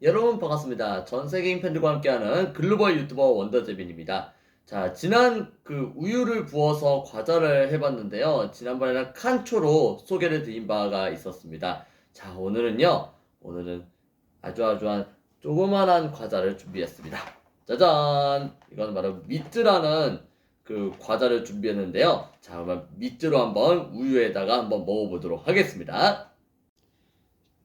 여러분 반갑습니다. 전 세계인 팬들과 함께하는 글로벌 유튜버 원더재빈입니다. 자, 지난 그 우유를 부어서 과자를 해봤는데요. 지난번에는 칸초로 소개를 드린 바가 있었습니다. 자, 오늘은요. 오늘은 아주 아주한 조그만한 과자를 준비했습니다. 짜잔! 이건 바로 미트라는 그 과자를 준비했는데요. 자, 그러면 미트로 한번 우유에다가 한번 먹어보도록 하겠습니다.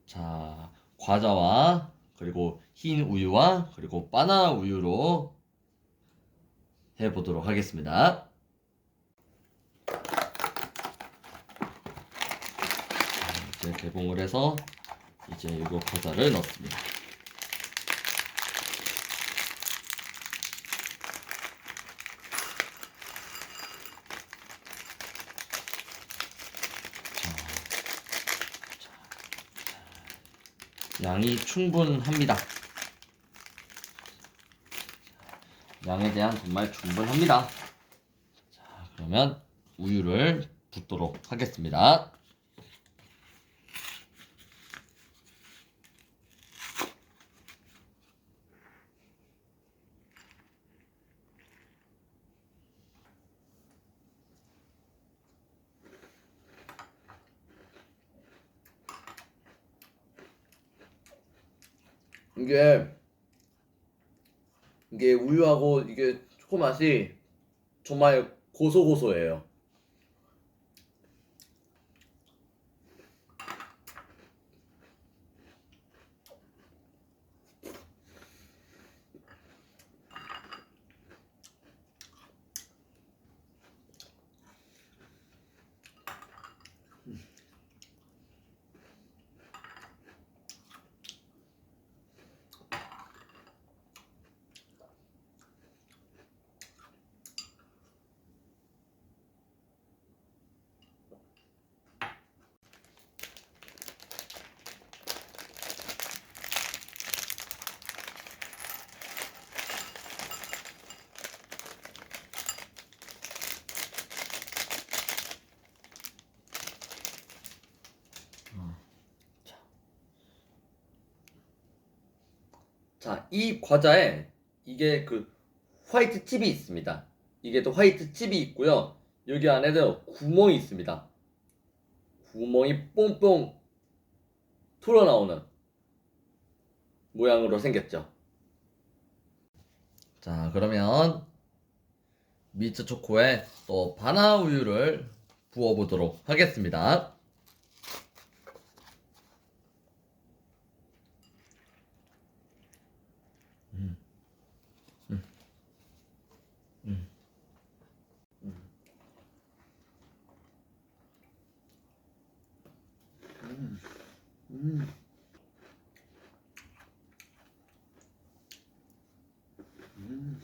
자, 과자와 그리고 흰 우유와 그리고 바나나 우유로 해보도록 하겠습니다. 자, 이제 개봉을 해서 이제 이거 과자를 넣습니다. 양이 충분합니다. 양에 대한 정말 충분합니다. 자, 그러면 우유를 붓도록 하겠습니다. 이게 이게 우유하고 이게 초코 맛이 정말 고소고소해요. 자, 이 과자에 이게 그 화이트 칩이 있습니다. 이게 또 화이트 칩이 있고요. 여기 안에도 구멍이 있습니다. 구멍이 뽕뽕 뚫어나오는 모양으로 생겼죠. 자, 그러면 미트 초코에 또 바나나 우유를 부어보도록 하겠습니다. 음.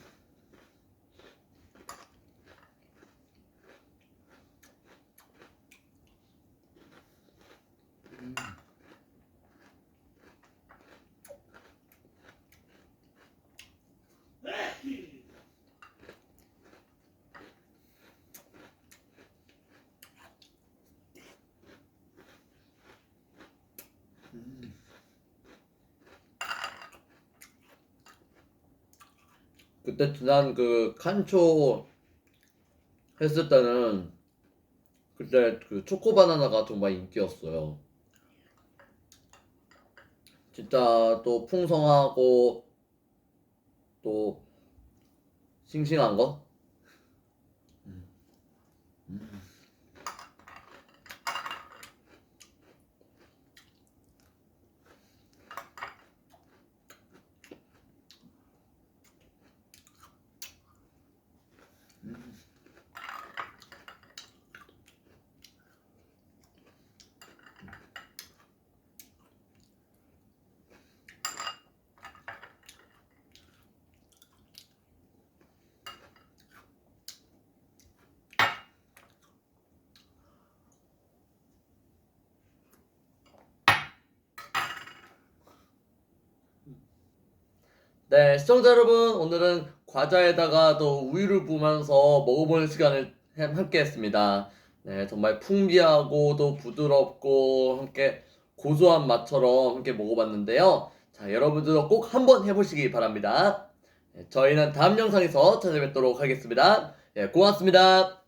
그때 지난 그 칸초 했을 때는 그때 그 초코 바나나가 정말 인기였어요. 진짜 또 풍성하고 또 싱싱한 거? 네, 시청자 여러분, 오늘은 과자에다가 또 우유를 부으면서 먹어보는 시간을 해- 함께 했습니다. 네, 정말 풍미하고 또 부드럽고 함께 고소한 맛처럼 함께 먹어봤는데요. 자, 자, 여러분들도 꼭 한번 해보시기 바랍니다. 예, 저희는 다음 영상에서 찾아뵙도록 하겠습니다. 예, 고맙습니다.